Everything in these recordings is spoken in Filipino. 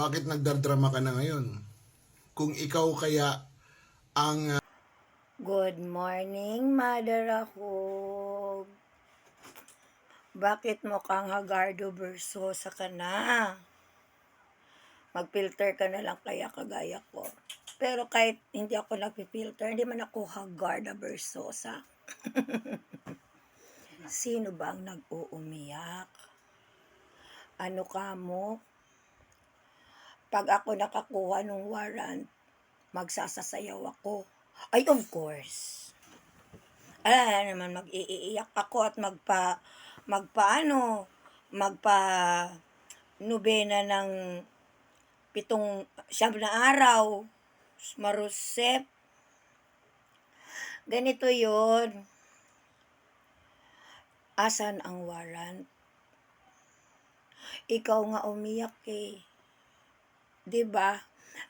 Bakit nagdardrama ka na ngayon? Kung ikaw kaya ang ah, Good morning, Mother ako. Bakit mo kang Hagardo Versosa ka na? Mag-filter ka na lang kaya kagaya ko. Pero kahit hindi ako nagpipilter, hindi man ako Hagarda Versosa. Sino ba ang nag-uumiyak? Ano ka mo? Pag ako nakakuha ng warrant, magsasasayaw ako. Ay, of course. Ala naman, mag-iiyak ako at magpa, magpaano, magpa, nubena ng pitong siyam na araw, marusep. Ganito yon Asan ang warrant? Ikaw nga umiyak eh. 'Di ba?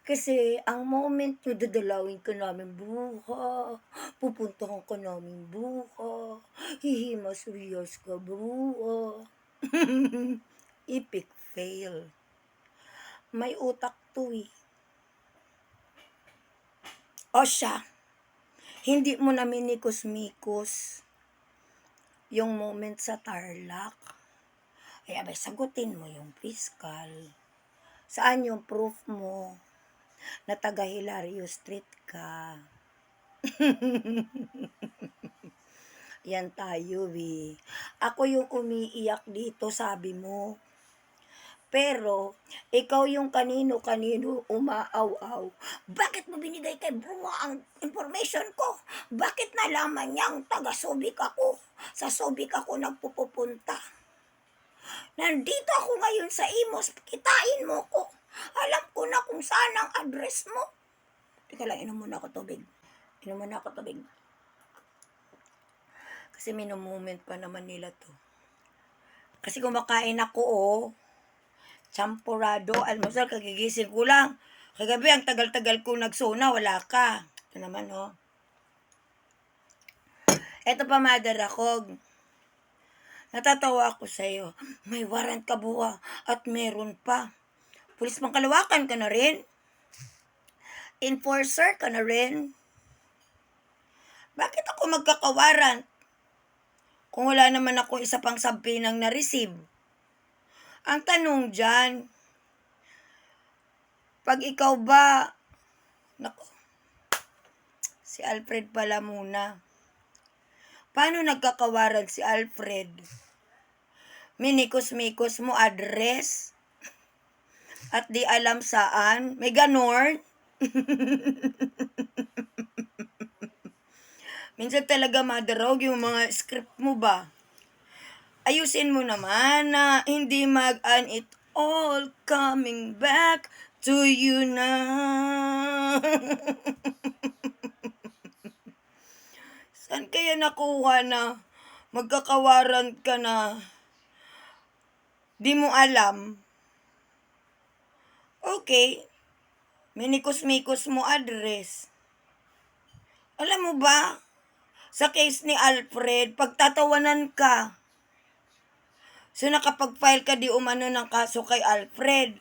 Kasi ang moment nyo, dadalawin ka namin buha. Pupuntahan ka namin buha. Hihimas-riyas ka buha. Epic fail. May utak to eh. O siya, hindi mo na minikos-mikos yung moment sa Tarlac. Ay, abay, sagutin mo yung fiscal. Saan yung proof mo na taga Hilario Street ka? Yan tayo, eh. Ako yung umiiyak dito, sabi mo. Pero, ikaw yung kanino-kanino umaaw-aw. Bakit mo binigay kay Bruwa ang information ko? Bakit nalaman niyang taga-Subic ako? Sa Subic ako nagpupupunta. Nandito ako ngayon sa Imos, kitain mo ko. Alam ko na kung saan ang address mo. Teka lang, inom muna ako tubig. Inom muna ako tubig. Kasi minumoment pa naman nila to. Kasi kumakain ako, oh. Champurado, almusal, kagigising ko lang. Kagabi, ang tagal-tagal ko nagsona, wala ka. Ito naman, oh. Ito pa, mother ako. Natatawa ako sa'yo. May warrant ka buwa at meron pa. Pulis pang kalawakan ka na rin. Enforcer ka na rin. Bakit ako magkakawarant? Kung wala naman ako isa pang sampinang na-receive. Ang tanong dyan, pag ikaw ba, nako, si Alfred pala muna. Paano nagkakawaran si Alfred? Minikos-mikos mo address? At di alam saan? May ganon? Minsan talaga madarog yung mga script mo ba? Ayusin mo naman na hindi mag and it all coming back to you na. Saan kaya nakuha na magkakawaran ka na di mo alam? Okay, minikos-mikos mo address. Alam mo ba, sa case ni Alfred, pagtatawanan ka. So nakapag-file ka di umano ng kaso kay Alfred.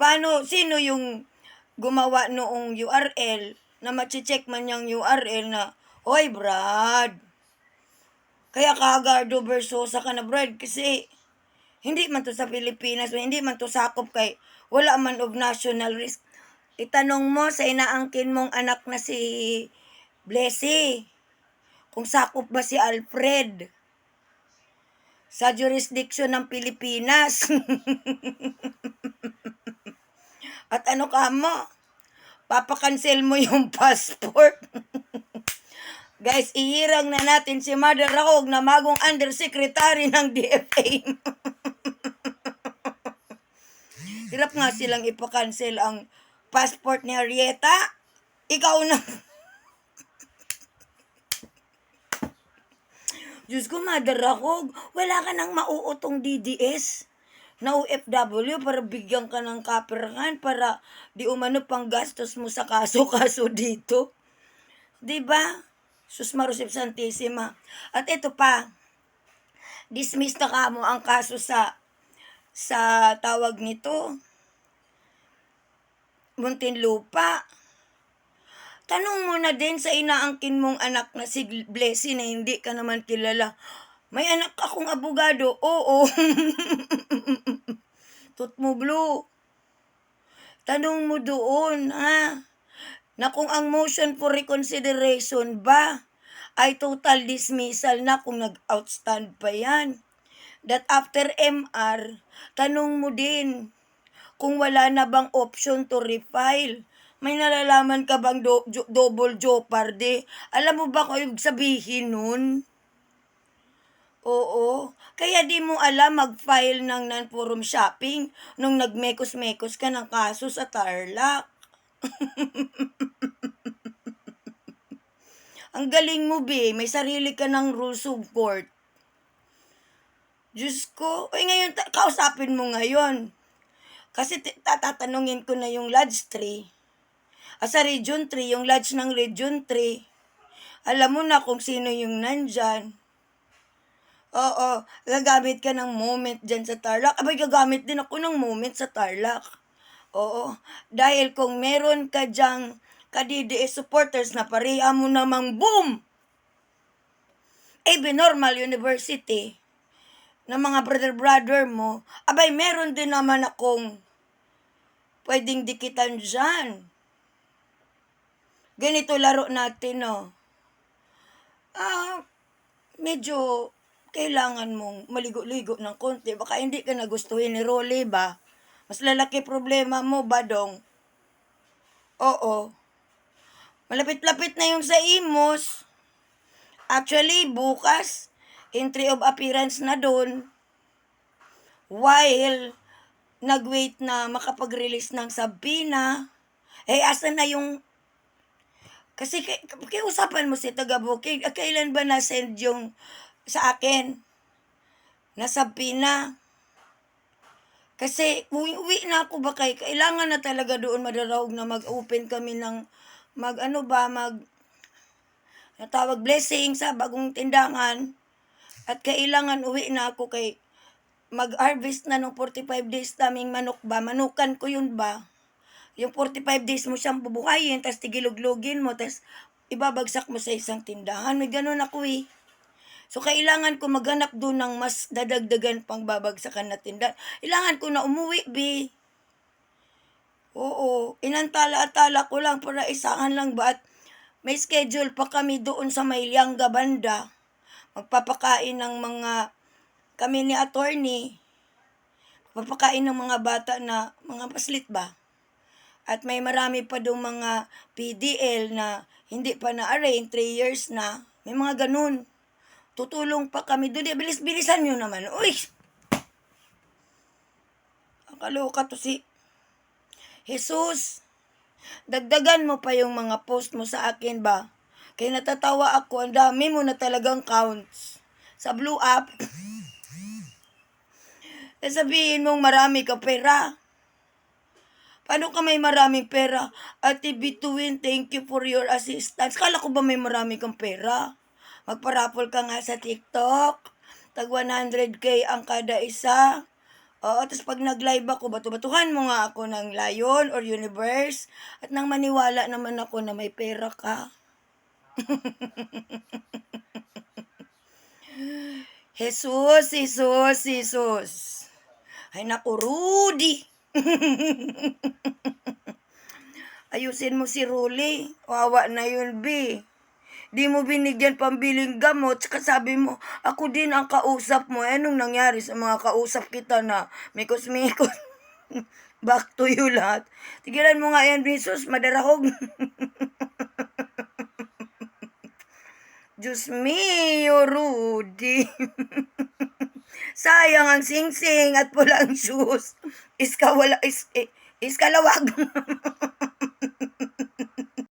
Paano, sino yung gumawa noong URL na machi-check man yung URL na, Hoy Brad, kaya kagardo Versosa ka na Brad kasi hindi man to sa Pilipinas, hindi man to sakop kay wala man of national risk. Itanong mo sa inaangkin mong anak na si Blessy, kung sakop ba si Alfred sa jurisdiction ng Pilipinas. At ano ka mo? Papakancel mo yung passport. Guys, ihirang na natin si Mother Rahog na magong undersecretary ng DFA. Hirap nga silang ipakancel ang passport ni Arieta. Ikaw na. Diyos ko, Mother Rahog, wala ka nang mauutong DDS na OFW para bigyan ka ng kaperahan para di umano pang gastos mo sa kaso-kaso dito. 'Di ba? Sus Marusip. At ito pa, dismiss na ka mo ang kaso sa sa tawag nito Muntinlupa. Tanong mo na din sa inaangkin mong anak na si Blessy na hindi ka naman kilala. May anak akong abogado. Oo. Tut mo blue. Tanong mo doon, ha? Na kung ang motion for reconsideration ba ay total dismissal na kung nag-outstand pa yan. That after MR, tanong mo din kung wala na bang option to refile. May nalalaman ka bang do- jo- double jeopardy? Alam mo ba kung ibig sabihin nun? Oo. Kaya di mo alam mag-file ng non-forum shopping nung nagmekos-mekos ka ng kaso sa Tarlac. Ang galing mo, be. May sarili ka ng rules of court. Diyos ko. Uy, ngayon, ta- kausapin mo ngayon. Kasi tatatanungin ko na yung Lodge 3. Ah, sa Region 3, yung Lodge ng Region 3. Alam mo na kung sino yung nandyan. Oo, gagamit ka ng moment dyan sa Tarlac. Abay, gagamit din ako ng moment sa Tarlac. Oo, dahil kung meron ka dyang ka-DDS supporters na pareha mo namang boom! AB Normal University ng mga brother-brother mo, abay, meron din naman akong pwedeng dikitan dyan. Ganito laro natin, no? Ah, medyo kailangan mong maligo-ligo ng konti. Baka hindi ka nagustuhin ni Rolly ba? Mas lalaki problema mo, Badong. Oo. Malapit-lapit na yung sa Imos. Actually, bukas, entry of appearance na doon. While nag-wait na makapag-release ng Sabina, eh, asa na yung kasi kay, kay usapan mo si Tagabo, kay, kailan ba na-send yung sa akin? Nasabi na. Kasi uwi-uwi na ako ba kay kailangan na talaga doon madarahog na mag-open kami ng mag ano ba mag natawag blessing sa bagong tindahan at kailangan uwi na ako kay mag-harvest na ng 45 days naming manok ba manukan ko yun ba yung 45 days mo siyang bubuhayin, tapos tigiluglugin mo, tapos ibabagsak mo sa isang tindahan. May ganun ako eh. So, kailangan ko maghanap doon ng mas dadagdagan pang babagsakan na tindahan. Kailangan ko na umuwi, B. Oo, inantala-atala ko lang para isahan lang ba at may schedule pa kami doon sa Maylanga Banda. Magpapakain ng mga kami ni attorney. Magpapakain ng mga bata na mga paslit ba? At may marami pa doon mga PDL na hindi pa na-arrange, 3 years na. May mga ganun. Tutulong pa kami doon. Eh, Bilis-bilisan nyo naman. Uy! Ang kaloka to si Jesus. Dagdagan mo pa yung mga post mo sa akin ba? Kaya natatawa ako. Ang dami mo na talagang counts. Sa blue app. Sabihin mong marami ka pera. Paano ka may maraming pera? Ate Bituin, thank you for your assistance. Kala ko ba may marami kang pera? Magparapol ka nga sa TikTok. Tag 100k ang kada isa. Oo, tapos pag nag-live ako, bato-batuhan mo nga ako ng Lion or Universe. At nang maniwala naman ako na may pera ka. Jesus, Jesus, Jesus. Ay naku, Rudy. Ayusin mo si Ruli. Wawa na yun, B. Di mo binigyan pambiling gamot. Saka sabi mo, ako din ang kausap mo. Eh, anong nangyari sa mga kausap kita na mikos-mikos? Back to you lahat. Tigilan mo nga yan, Jesus. Madarahog. Diyos mio, Rudy. Sayang ang sing-sing at pulang shoes. Iska wala, is, eh, iskalawag.